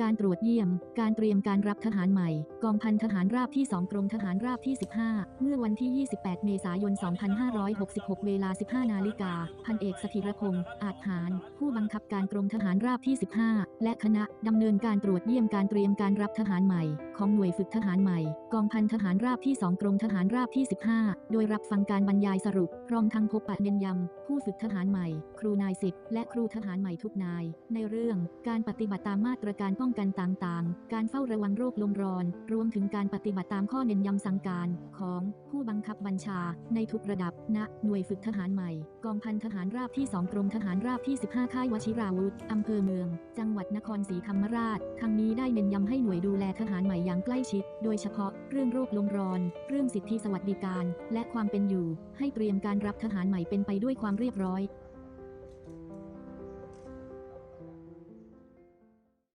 การตรวจเยี่ยม การเตรียมการรับทหารใหม่ กองพันทหารราบที่ 2 กรมทหารราบที่ 15 เมื่อวันที่ 28 เมษายน 2566 เวลา 15 นาฬิกา พันเอกสถิรพงศ์อาจหาร ผู้บังคับการกรมทหารราบที่ 15 และคณะดำเนินการตรวจเยี่ยมการเตรียมการรับทหารใหม่ ของหน่วยฝึกทหารใหม่ กองพันทหารราบที่ 2 กรมทหารราบที่ 15 โดยรับฟังการบรรยายสรุป พร้อมทั้งพบปะเน้นย้ำผู้ฝึกทหารใหม่ ครูนายสิบและครูทหารใหม่ทุกนาย ในเรื่องการปฏิบัติตามมาตรการป้องกันต่างๆ การเฝ้าระวังโรคลมร้อน รวมถึงการปฏิบัติตามข้อเน้นย้ำสั่งการของผู้บังคับบัญชาในทุกระดับณหน่วยฝึกทหารใหม่ กองพันทหารราบที่ 2 กรมทหารราบที่ 15 ค่ายวชิราวุธอำเภอเมือง จังหวัดนครศรีธรรมราชทั้งนี้ได้เน้นย้ำให้หน่วยดูแลทหารใหม่อย่างใกล้ชิด โดยเฉพาะเรื่องโรคลมร้อน เรื่องสิทธิสวัสดิการ และความเป็นอยู่ ให้เตรียมการรับทหารใหม่เป็นไปด้วยความเรียบร้อย